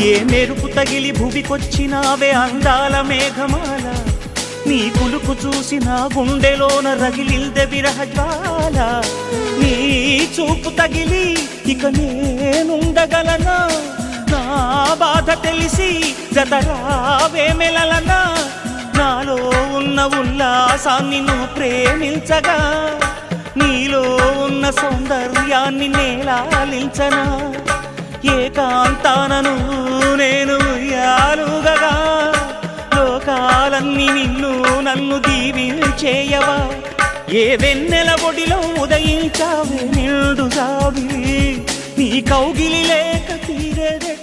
ఏ మెరుపు తగిలి భువికొచ్చినావే అందాల మేఘమాల? నీ కులుకు చూసిన గుండెలోన రగిలిల్దె విరహ జ్వాల. నీ చూపు తగిలి ఇక నేనుండగలనా? నా బాధ తెలిసి జతరావే మెలలనా? నాలో ఉన్న ఉల్లాసాన్ని నువ్వు ప్రేమించగా? నీలో ఉన్న సౌందర్యాన్ని నేలాలించనా? ఏకాంతానను లోకాలన్నీ నిన్ను నన్ను దీవి చేయవా? ఏ వెన్నెల ఒడిలో ఉదయించావే నిండు సావి నీ కౌగిలి లేక తీరేదే